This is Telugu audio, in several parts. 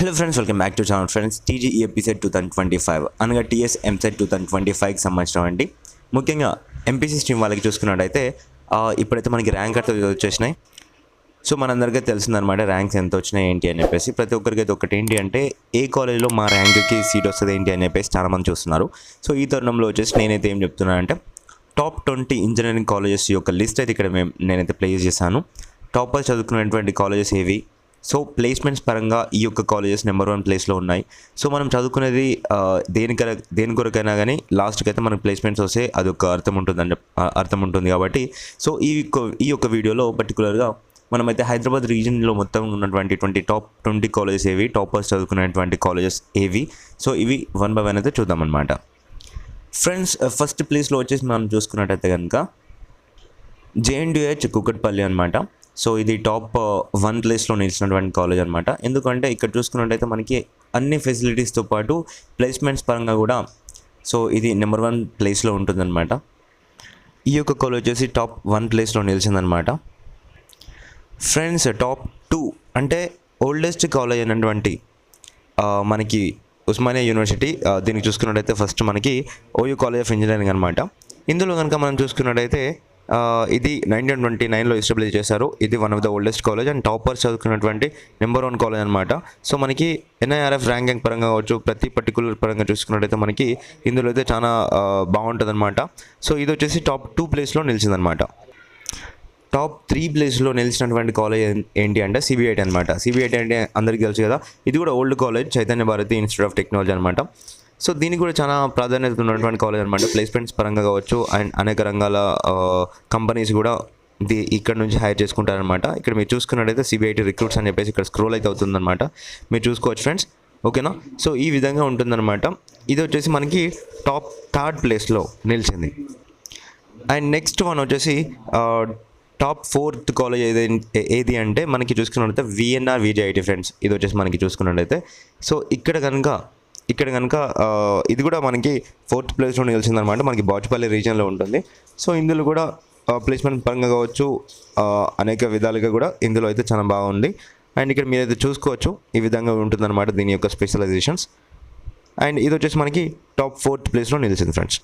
Hello friends welcome back to channel friends TG episode two thousand twenty five అనగా TS EAMCET two thousand twenty ఫైవ్కి సంబంధించిన అండి ముఖ్యంగా ఎంపీసీ స్ట్రీమ్ వాళ్ళకి చూసుకున్నట్టయితే ఇప్పుడైతే మనకి ర్యాంక్ అయితే వచ్చేసినాయి. సో మనందరికీ తెలిసిందనమాట ర్యాంక్స్ ఎంత వచ్చినాయి ఏంటి అని చెప్పేసి. ప్రతి ఒక్కరికి అయితే ఒకటి ఏంటి అంటే ఏ కాలేజ్లో మా ర్యాంక్కి సీట్ వస్తుంది ఏంటి అని చెప్పేసి చాలామంది చూస్తున్నారు. సో ఈ తరుణంలో వచ్చేసి నేనైతే ఏం చెప్తున్నానంటే టాప్ ట్వంటీ ఇంజనీరింగ్ కాలేజెస్ యొక్క లిస్ట్ అయితే ఇక్కడ మేము నేనైతే ప్లేస్ చేశాను. టాపర్ చదువుకున్నటువంటి కాలేజెస్ ఏవి? సో ప్లేస్మెంట్స్ పరంగా ఈ యొక్క కాలేజెస్ నెంబర్ వన్ ప్లేస్లో ఉన్నాయి. సో మనం చదువుకునేది దేనిక దేని కొరకైనా కానీ లాస్ట్కి అయితే మనకు ప్లేస్మెంట్స్ వస్తే అదొక అర్థం ఉంటుంది అర్థం ఉంటుంది కాబట్టి. సో ఈ ఈ యొక్క వీడియోలో పర్టికులర్గా మనమైతే హైదరాబాద్ రీజన్లో మొత్తం ఉన్నటువంటి ట్వంటీ టాప్ ట్వంటీ కాలేజెస్ ఏవి టాపర్స్ చదువుకునేటువంటి కాలేజెస్ ఏవి? సో ఇవి వన్ బై వన్ అయితే చూద్దామన్నమాట. ఫ్రెండ్స్ ఫస్ట్ ప్లేస్లో వచ్చేసి మనం చూసుకున్నట్టయితే కనుక జేఎన్డిహెచ్ కుక్కట్పల్లి అనమాట సో ఇది టాప్ వన్ ప్లేస్లో నిలిచినటువంటి కాలేజ్ అనమాట ఎందుకంటే ఇక్కడ చూసుకున్నట్టయితే మనకి అన్ని ఫెసిలిటీస్తో పాటు ప్లేస్మెంట్స్ పరంగా కూడా సో ఇది నెంబర్ వన్ ప్లేస్లో ఉంటుందన్నమాట. ఈ యొక్క కాలేజ్ వచ్చేసి టాప్ వన్ ప్లేస్లో నిలిచిందనమాట ఫ్రెండ్స్ టాప్ టూ అంటే ఓల్డెస్ట్ కాలేజ్ అయినటువంటి మనకి ఉస్మానియా యూనివర్సిటీ దీనికి చూసుకున్నట్టయితే ఫస్ట్ మనకి ఓయూ కాలేజ్ ఆఫ్ ఇంజనీరింగ్ అనమాట ఇందులో కనుక మనం చూసుకున్నట్టయితే ఇది నైన్టీన్ ట్వంటీ నైన్లో ఎస్టాబ్లిష్ చేశారు. ఇది one of the oldest college and toppers చదువుకున్నటువంటి నెంబర్ వన్ కాలేజ్ అనమాట సో మనకి ఎన్ఐఆర్ఎఫ్ ర్యాంకింగ్ పరంగా కావచ్చు ప్రతి పర్టికులర్ పరంగా చూసుకున్నట్టయితే మనకి ఇందులో అయితే చాలా బాగుంటుంది అనమాట సో ఇది వచ్చేసి టాప్ టూ ప్లేస్లో నిలిచిందనమాట టాప్ త్రీ ప్లేస్లో నిలిచినటువంటి కాలేజ్ ఏంటి అంటే సిబిఐటి అనమాట సిబిఐటి అంటే అందరికీ తెలుసు కదా. ఇది కూడా old college Chaitanya Bharathi institute of technology అనమాట సో దీనికి కూడా చాలా ప్రాధాన్యత ఉన్నటువంటి కాలేజ్ అనమాట ప్లేస్మెంట్స్ పరంగా కావచ్చు అండ్ అనేక రంగాల కంపెనీస్ కూడా ఇది ఇక్కడ నుంచి హైర్ చేసుకుంటారనమాట ఇక్కడ మీరు చూసుకున్నట్టయితే సిబిఐటి రిక్రూట్స్ అని చెప్పేసి ఇక్కడ స్క్రోల్ అయితే అవుతుందన్నమాట. మీరు చూసుకోవచ్చు ఫ్రెండ్స్ ఓకేనా సో ఈ విధంగా ఉంటుందన్నమాట. ఇది వచ్చేసి మనకి టాప్ థర్డ్ ప్లేస్లో నిలిచింది. అండ్ నెక్స్ట్ వన్ వచ్చేసి టాప్ ఫోర్త్ కాలేజ్ ఏది ఏది అంటే మనకి చూసుకున్నట్టయితే విఎన్ఆర్ విజేఐటి ఫ్రెండ్స్ ఇది వచ్చేసి మనకి చూసుకున్నట్టయితే. సో ఇక్కడ కనుక ఇక్కడ కనుక ఇది కూడా మనకి ఫోర్త్ ప్లేస్లో నిలిచిందనమాట మనకి బాచుపల్లి రీజియన్లో ఉంటుంది. సో ఇందులో కూడా ప్లేస్మెంట్ పరంగా కావచ్చు అనేక విధాలుగా కూడా ఇందులో అయితే చాలా బాగుంది. అండ్ ఇక్కడ మీరైతే చూసుకోవచ్చు ఈ విధంగా ఉంటుందన్నమాట దీని యొక్క స్పెషలైజేషన్స్ అండ్ ఇది వచ్చేసి మనకి టాప్ ఫోర్త్ ప్లేస్లో నిలిచింది ఫ్రెండ్స్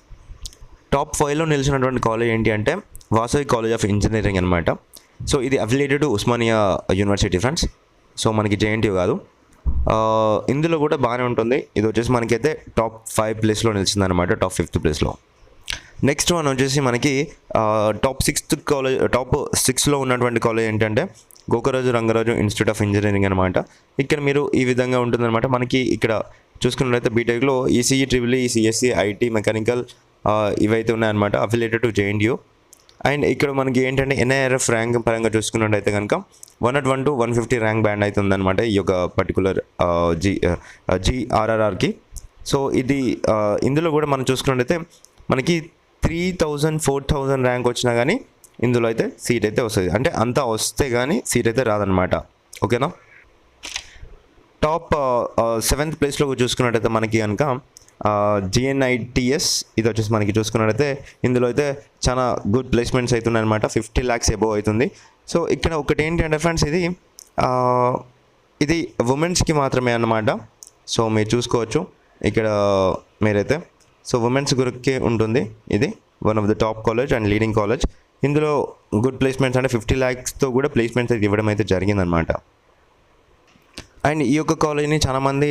టాప్ ఫైవ్లో నిలిచినటువంటి కాలేజ్ ఏంటి అంటే వాసవి కాలేజ్ ఆఫ్ ఇంజనీరింగ్ అనమాట సో ఇది affiliated Osmania university friends so మనకి జేఎన్టీ కాదు. ఇందులో కూడా బాగానే ఉంటుంది. ఇది వచ్చేసి మనకైతే టాప్ ఫైవ్ ప్లేస్లో నిలిచిందనమాట టాప్ ఫిఫ్త్ ప్లేస్లో. నెక్స్ట్ వన్ వచ్చేసి మనకి టాప్ సిక్స్త్ కాలేజ్ టాప్ సిక్స్లో ఉన్నటువంటి కాలేజ్ ఏంటంటే Gokaraju Rangaraju institute of engineering అనమాట ఇక్కడ మీరు ఈ విధంగా ఉంటుందన్నమాట. మనకి ఇక్కడ చూసుకున్నట్లయితే బీటెక్లో ECE triple ECSC IT mechanical ఇవైతే ఉన్నాయన్నమాట. అఫిలియేటెడ్ టు జేఎన్యూ అండ్ ఇక్కడ మనకి ఏంటంటే ఎన్ఐఆర్ఎఫ్ ర్యాంక్ పరంగా చూసుకున్నట్టయితే కనుక one not one to one fifty rank band అయితే ఉందన్నమాట ఈ యొక్క పర్టికులర్ జీ జిఆర్ఆర్ఆర్కి సో ఇది ఇందులో కూడా మనం చూసుకున్నట్టయితే మనకి three thousand four thousand rank వచ్చినా కానీ ఇందులో అయితే సీట్ అయితే వస్తుంది. అంటే అంతా వస్తే కానీ సీట్ అయితే రాదనమాట ఓకేనా? టాప్ సెవెంత్ ప్లేస్లో చూసుకున్నట్టయితే మనకి కనుక జిఎన్ఐటిఎస్ ఇది వచ్చేసి మనకి చూసుకున్నట్లయితే ఇందులో అయితే చాలా గుడ్ ప్లేస్మెంట్స్ అవుతున్నాయి అనమాట ఫిఫ్టీ ల్యాక్స్ ఎబో అవుతుంది. సో ఇక్కడ ఒకటి ఏంటంటే ఫ్రెండ్స్ ఇది ఇది ఉమెన్స్కి మాత్రమే అన్నమాట. సో మీరు చూసుకోవచ్చు. ఇక్కడ మీరైతే సో ఉమెన్స్ గురికి ఉంటుంది ఇది. One of the top college and leading college ఇందులో గుడ్ ప్లేస్మెంట్స్ అంటే ఫిఫ్టీ ల్యాక్స్తో కూడా ప్లేస్మెంట్స్ అయితే ఇవ్వడం అయితే జరిగిందనమాట అండ్ ఈ యొక్క కాలేజ్ని చాలామంది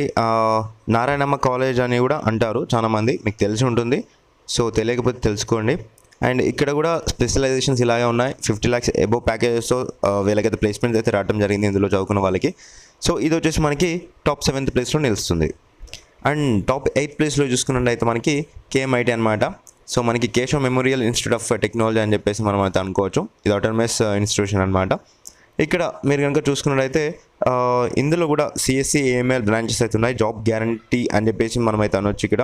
నారాయణమ్మ కాలేజ్ అని కూడా అంటారు. చాలామంది మీకు తెలిసి ఉంటుంది. సో తెలియకపోతే తెలుసుకోండి. అండ్ ఇక్కడ కూడా స్పెషలైజేషన్స్ ఇలాగే ఉన్నాయి. ఫిఫ్టీ ల్యాక్స్ ఎబో ప్యాకేజెస్తో వీళ్ళకైతే ప్లేస్మెంట్స్ అయితే రావడం జరిగింది ఇందులో చదువుకున్న వాళ్ళకి. సో ఇది వచ్చేసి మనకి టాప్ సెవెంత్ ప్లేస్లో నిలుస్తుంది. అండ్ టాప్ ఎయిత్ ప్లేస్లో చూసుకున్నట్టయితే మనకి కేఎంఐటి అనమాట సో మనకి Keshava memorial institute of technology అని చెప్పేసి మనం అయితే అనుకోవచ్చు. ఇది ఆటోనమస్ ఇన్స్టిట్యూషన్ అనమాట ఇక్కడ మీరు కనుక చూసుకున్నట్లయితే ఇందులో కూడా సిఎస్సి ఏఎంఎల్ బ్రాంచెస్ అయితే ఉన్నాయి. జాబ్ గ్యారంటీ అని చెప్పేసి మనమైతే అనొచ్చు ఇక్కడ.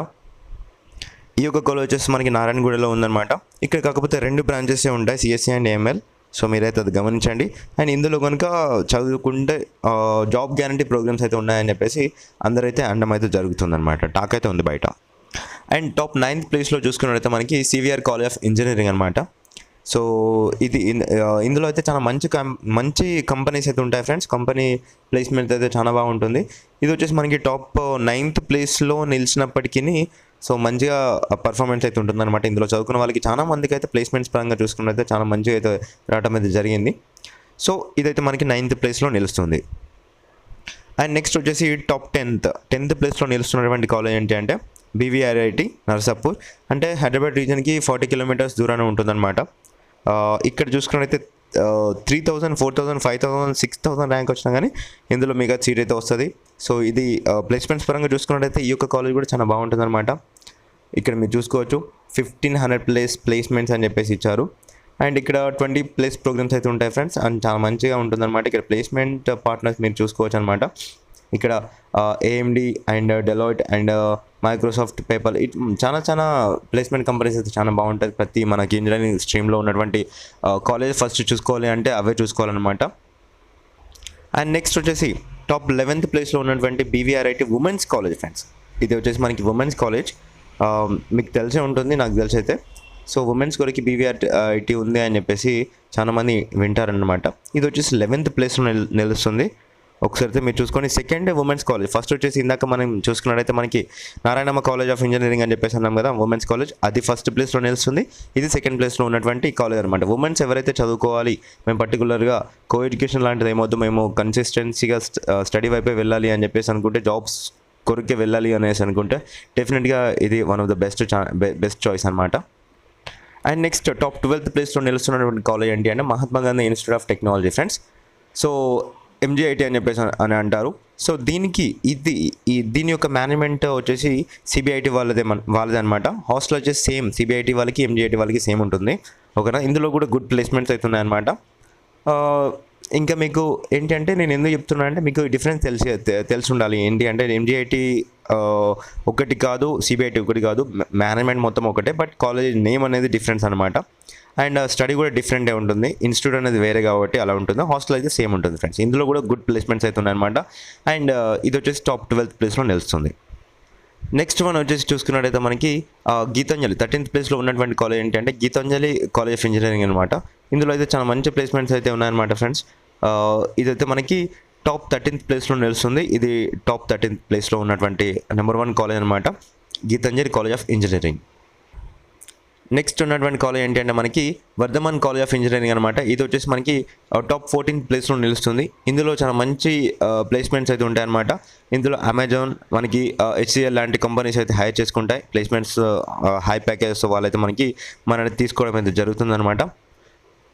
ఈ యొక్క కాలేజ్ వచ్చేసి మనకి నారాయణగూడలో ఉందన్నమాట. ఇక్కడ కాకపోతే రెండు బ్రాంచెసే ఉంటాయి సిఎస్సి అండ్ ఏఎంఎల్ సో మీరైతే అది గమనించండి. అండ్ ఇందులో కనుక చదువుకుంటే జాబ్ గ్యారంటీ ప్రోగ్రామ్స్ అయితే ఉన్నాయని చెప్పేసి అందరైతే అండం అయితే జరుగుతుందన్నమాట. టాక్ అయితే ఉంది బయట. అండ్ టాప్ నైన్త్ ప్లేస్లో చూసుకున్నట్టయితే మనకి సివిఆర్ కాలేజ్ ఆఫ్ ఇంజనీరింగ్ అనమాట సో ఇది ఇందులో అయితే చాలా మంచి కం మంచి కంపెనీస్ అయితే ఉంటాయి ఫ్రెండ్స్. కంపెనీ ప్లేస్మెంట్ అయితే చాలా బాగుంటుంది ఇది వచ్చేసి మనకి టాప్ నైన్త్ ప్లేస్లో నిలిచినప్పటికీ సో మంచిగా పర్ఫార్మెన్స్ అయితే ఉంటుందన్నమాట ఇందులో. చదువుకున్న వాళ్ళకి చాలా మందికి అయితే ప్లేస్మెంట్స్ పరంగా చూసుకున్నట్లయితే చాలా మంచిగా అయితే రావడం అయితే జరిగింది. సో ఇదైతే మనకి నైన్త్ ప్లేస్లో నిలుస్తుంది. అండ్ నెక్స్ట్ వచ్చేసి టాప్ టెన్త్. టెన్త్ ప్లేస్లో నిలుస్తున్నటువంటి కాలేజ్ ఏంటి అంటే బీవీఆర్ఐటి నర్సాపూర్. అంటే హైదరాబాద్ రీజన్కి ఫార్టీ కిలోమీటర్స్ దూరాన ఉంటుందన్నమాట. ఇక్కడ చూసుకున్నట్టయితే three thousand four thousand five thousand six thousand rank వచ్చినా కానీ ఇందులో మీకు సీట్ అయితే వస్తుంది. సో ఇది ప్లేస్మెంట్స్ పరంగా చూసుకున్నట్టయితే ఈ యొక్క కాలేజ్ కూడా చాలా బాగుంటుంది అనమాట ఇక్కడ మీరు చూసుకోవచ్చు ఫిఫ్టీన్ హండ్రెడ్ ప్లేస్ ప్లేస్మెంట్స్ అని చెప్పేసి ఇచ్చారు. అండ్ ఇక్కడ ట్వంటీ ప్లేస్ ప్రోగ్రామ్స్ అయితే ఉంటాయి ఫ్రెండ్స్. అండ్ చాలా మంచిగా ఉంటుందన్నమాట. ఇక్కడ ప్లేస్మెంట్ పార్ట్నర్స్ మీరు చూసుకోవచ్చు అనమాట ఇక్కడ AMD and uh, Deloitte and uh, Microsoft paper it చాలా చాలా ప్లేస్మెంట్ కంపెనీస్ అయితే చాలా బాగుంటుంది ప్రతి మనకి ఇంజనీరింగ్ స్ట్రీమ్లో ఉన్నటువంటి కాలేజ్ ఫస్ట్ చూసుకోవాలి అంటే అవే చూసుకోవాలన్నమాట. అండ్ నెక్స్ట్ వచ్చేసి టాప్ లెవెన్త్ ప్లేస్లో ఉన్నటువంటి బీవీఆర్ఐటి ఉమెన్స్ కాలేజ్ ఫ్రెండ్స్ ఇది వచ్చేసి మనకి ఉమెన్స్ కాలేజ్ మీకు తెలిసే ఉంటుంది నాకు తెలిసి అయితే. సో ఉమెన్స్ కొరకు బీవీఆర్ ఐటీ ఉంది అని చెప్పేసి చాలామంది వింటారనమాట ఇది వచ్చేసి లెవెన్త్ ప్లేస్లో నిలుస్తుంది. ఒకసారి అయితే మీరు చూసుకొని సెకండ్ ఉమెన్స్ కాలేజ్ ఫస్ట్ వచ్చేసి ఇందాక మనం చూసుకున్నట్టయితే మనకి నారాయణమ్మ కాలేజ్ ఆఫ్ ఇంజనీరింగ్ అని చెప్పేసి అన్నాం కదా ఉమెన్స్ కాలేజ్ అది ఫస్ట్ ప్లేస్లో నిలుస్తుంది. ఇది సెకండ్ ప్లేస్లో ఉన్నటువంటి కాలేజ్ అనమాట ఉమెన్స్ ఎవరైతే చదువుకోవాలి మేము పర్టికులర్గా కో ఎడ్యుకేషన్ లాంటిది ఏమొద్దు మేము కన్సిస్టెన్సీగా స్టడీ వైపే వెళ్ళాలి అని చెప్పేసి అనుకుంటే జాబ్స్ కొరికే వెళ్ళాలి అనేసి అనుకుంటే డెఫినెట్గా ఇది one of the best best choice అనమాట అండ్ నెక్స్ట్ టాప్ ట్వెల్త్ ప్లేస్లో నిలుస్తున్నటువంటి కాలేజ్ ఏంటి అంటే Mahatma Gandhi institute of technology friends so MGIT అని చెప్పేసి అని అంటారు. సో దీనికి ఇది ఈ దీని యొక్క మేనేజ్మెంట్ వచ్చేసి సిబిఐటి వాళ్ళదే మన వాళ్ళదే అనమాట హాస్టల్ వచ్చేసి సేమ్ సిబిఐటి వాళ్ళకి ఎంజీఐటీ వాళ్ళకి సేమ్ ఉంటుంది. ఓకేనా? ఇందులో కూడా గుడ్ ప్లేస్మెంట్స్ అవుతున్నాయి అనమాట ఇంకా మీకు ఏంటంటే నేను ఎందుకు చెప్తున్నా అంటే మీకు డిఫరెన్స్ తెలిసి తె- తెలిసి ఉండాలి. ఏంటి అంటే ఎంజీఐటి ఒకటి కాదు సిబిఐటి ఒకటి కాదు మేనేజ్మెంట్ మొత్తం ఒకటే బట్ కాలేజ్ నేమ్ అనేది డిఫరెన్స్ అనమాట అండ్ స్టడీ కూడా డిఫరెంటే ఉంటుంది. ఇన్స్టిట్యూట్ అనేది వేరే కాబట్టి అలా ఉంటుంది. హాస్టల్ అయితే సేమ్ ఉంటుంది ఫ్రెండ్స్. ఇందులో కూడా గుడ్ ప్లేస్మెంట్స్ అయితే ఉన్నాయన్నమాట. అండ్ ఇది వచ్చేసి టాప్ ట్వెల్త్ ప్లేస్లో నిలుస్తుంది. నెక్స్ట్ వన్ వచ్చేసి చూసుకున్నట్టయితే మనకి గీతాంజలి. థర్టీన్త్ ప్లేస్లో ఉన్నటువంటి కాలేజ్ ఏంటంటే గీతాంజలి కాలేజ్ ఆఫ్ ఇంజనీరింగ్ అనమాట ఇందులో అయితే చాలా మంచి ప్లేస్మెంట్స్ అయితే ఉన్నాయన్నమాట ఫ్రెండ్స్. ఇదైతే మనకి టాప్ థర్టీన్త్ ప్లేస్లో నిలుస్తుంది. ఇది టాప్ థర్టీన్త్ ప్లేస్లో ఉన్నటువంటి నెంబర్ వన్ కాలేజ్ అనమాట Geetanjali college of engineering. Next ఉన్నటువంటి కాలేజ్ ఏంటంటే మనకి వర్ధమాన్ కాలేజ్ ఆఫ్ ఇంజనీరింగ్ అనమాట ఇది వచ్చేసి మనకి టాప్ ఫోర్టీన్ ప్లేస్లో నిలుస్తుంది. ఇందులో చాలా మంచి ప్లేస్మెంట్స్ అయితే ఉంటాయన్నమాట ఇందులో అమెజాన్ మనకి హెచ్సిఎల్ లాంటి కంపెనీస్ అయితే హైర్ చేసుకుంటాయి. ప్లేస్మెంట్స్ హై ప్యాకేజెస్ వాళ్ళైతే మనకి మనని తీసుకోవడం అయితే జరుగుతుంది అనమాట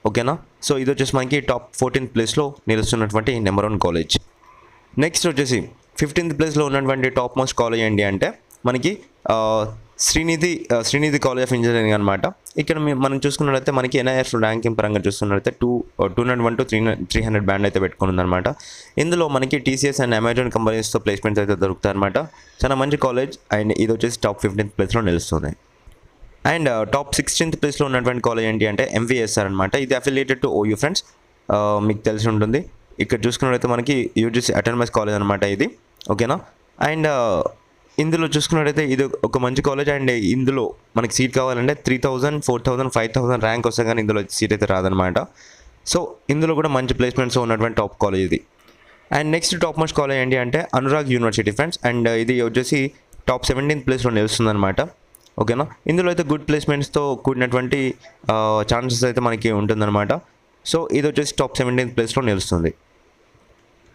ఓకేనా? సో ఇది వచ్చేసి మనకి టాప్ ఫోర్టీన్త్ ప్లేస్లో నిలుస్తున్నటువంటి నెంబర్ వన్ కాలేజ్. నెక్స్ట్ వచ్చేసి ఫిఫ్టీన్త్ ప్లేస్లో ఉన్నటువంటి టాప్ మోస్ట్ కాలేజ్ ఏంటి అంటే మనకి Sreenidhi Sreenidhi college of engineering అనమాట ఇక్కడ మనం చూసుకున్నట్లయితే మనకి ఎన్ఐఎఫ్ ర్యాంకింగ్ పరంగా చూసుకున్నట్లయితే two two hundred one to three three hundred band అయితే పెట్టుకుని అనమాట ఇందులో మనకి టీసీఎస్ అండ్ అమెజాన్ కంపెనీస్తో ప్లేస్మెంట్స్ అయితే దొరుకుతాయి అనమాట చాలా మంచి కాలేజ్ అండ్ ఇది వచ్చేసి టాప్ ఫిఫ్టీన్త్ ప్లేస్లో నిలుస్తుంది. అండ్ టాప్ సిక్స్టీన్త్ ప్లేస్లో ఉన్నటువంటి కాలేజ్ ఏంటి అంటే ఎంవీఎస్ఆర్ అనమాట ఇది అఫిలియేటెడ్ టు ఓయూ ఫ్రెండ్స్ మీకు తెలిసి ఉంటుంది. ఇక్కడ చూసుకున్నట్లయితే మనకి యూజీసీ అటానమస్ కాలేజ్ అనమాట ఇది. ఓకేనా? అండ్ ఇందులో చూసుకున్నట్టయితే ఇది ఒక మంచి కాలేజ్ అండ్ ఇందులో మనకి సీట్ కావాలంటే three thousand four thousand five thousand rank వస్తే కానీ ఇందులో సీట్ అయితే రాదనమాట సో ఇందులో కూడా మంచి ప్లేస్మెంట్స్ ఉన్నటువంటి టాప్ కాలేజ్ ఇది. And next top most college ఏంటి అంటే అనురాగ్ యూనివర్సిటీ ఫ్రెండ్స్ అండ్ ఇది వచ్చేసి టాప్ సెవెంటీన్త్ ప్లేస్లో నిలుస్తుంది అనమాట ఓకేనా ఇందులో అయితే గుడ్ ప్లేస్మెంట్స్తో కూడినటువంటి uh, ఛాన్సెస్ అయితే మనకి ఉంటుందన్నమాట. సో ఇది వచ్చేసి టాప్ సెవెంటీన్త్ ప్లేస్లో నిలుస్తుంది.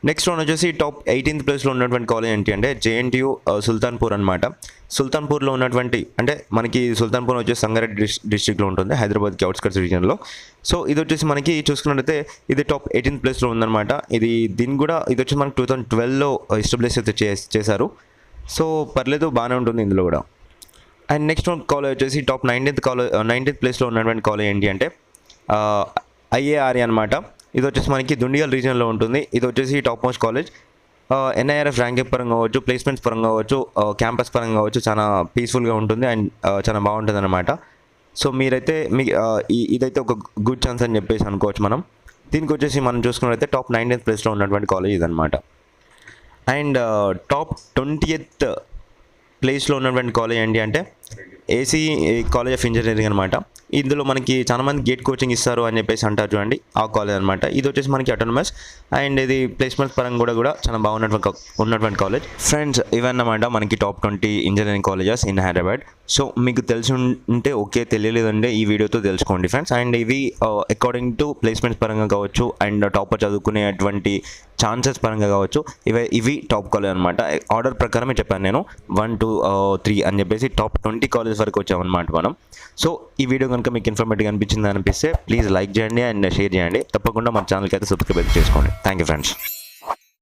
నెక్స్ట్ వన్ వచ్చేసి టాప్ ఎయిటీన్త్ ప్లేస్లో ఉన్నటువంటి కాలేజ్ ఏంటి అంటే జేఎన్టీయూ సుల్తాన్పూర్ అనమాట సుల్తాన్పూర్లో ఉన్నటువంటి అంటే మనకి సుల్తాన్పూర్ వచ్చేసి సంగారెడ్డి డిస్ డిస్ట్రిక్ట్లో ఉంటుంది హైదరాబాద్కి అవుట్స్కట్స్ రీజన్లో సో ఇది వచ్చేసి మనకి చూసుకున్నట్టయితే ఇది టాప్ ఎయిటీన్త్ ప్లేస్లో ఉందన్నమాట. ఇది దీన్ని కూడా ఇది వచ్చి మనకి టూ థౌసండ్ ట్వెల్వ్లో ఎస్టాబ్లిష్ అయితే చే- చేశారు. సో పర్లేదు బాగానే ఉంటుంది ఇందులో కూడా. అండ్ నెక్స్ట్ వన్ కాలేజ్ వచ్చేసి టాప్ నైన్టీన్త్ కాలేజ్ నైన్టీన్త్ ప్లేస్లో ఉన్నటువంటి కాలేజ్ ఏంటి అంటే uh, ఐఏఆర్ఏ అనమాట ఇది వచ్చేసి మనకి దుండిగల్ రీజియన్లో ఉంటుంది. ఇది వచ్చేసి top most college NIRF ranking పరంగా కావచ్చు ప్లేస్మెంట్స్ పరంగా కావచ్చు క్యాంపస్ పరంగా కావచ్చు చాలా పీస్ఫుల్గా ఉంటుంది అండ్ చాలా బాగుంటుంది అనమాట సో మీరైతే మీ ఇదైతే ఒక గుడ్ ఛాన్స్ అని చెప్పేసి అనుకోవచ్చు మనం. దీనికి వచ్చేసి మనం చూసుకున్నట్లయితే టాప్ నైన్టీన్త్ ప్లేస్లో ఉన్నటువంటి కాలేజ్ ఇదనమాట అండ్ టాప్ ట్వంటీయత్ ప్లేస్లో ఉన్నటువంటి కాలేజ్ ఏంటి అంటే ఏసీ కాలేజ్ ఆఫ్ ఇంజనీరింగ్ అనమాట ఇందులో మనకి చాలా మంది గేట్ కోచింగ్ ఇస్తారు అని చెప్పేసి అంటారు చూడండి ఆ కాలేజ్ అనమాట ఇది వచ్చేసి మనకి అటోనమస్ అండ్ ఇది ప్లేస్మెంట్స్ పరంగా కూడా కూడా చాలా బాగున్నటువంటి ఉన్నటువంటి కాలేజ్ ఫ్రెండ్స్ ఇవన్నమాట మనకి top twenty engineering colleges in Hyderabad so మీకు తెలిసి ఉంటే ఓకే తెలియలేదంటే ఈ వీడియోతో తెలుసుకోండి ఫ్రెండ్స్. అండ్ ఇవి అకార్డింగ్ టు ప్లేస్మెంట్స్ పరంగా కావచ్చు అండ్ టాపర్ చదువుకునేటువంటి ఛాన్సెస్ పరంగా కావచ్చు ఇవి ఇవి టాప్ కాలేజ్ అనమాట ఆర్డర్ ప్రకారమే చెప్పాను నేను. వన్ టూ త్రీ అని చెప్పేసి టాప్ ట్వంటీ కాలేజ్ వరకు వచ్చామన్నమాట మనం. సో ఈ వీడియో కనుక మీకు ఇన్ఫర్మేటివ్ అనిపించింది అనిపిస్తే ప్లీజ్ లైక్ చేయండి అండ్ షేర్ చేయండి. తప్పకుండా మన ఛానల్కి అయితే సబ్స్క్రైబ్ చేసుకోండి. Thank you friends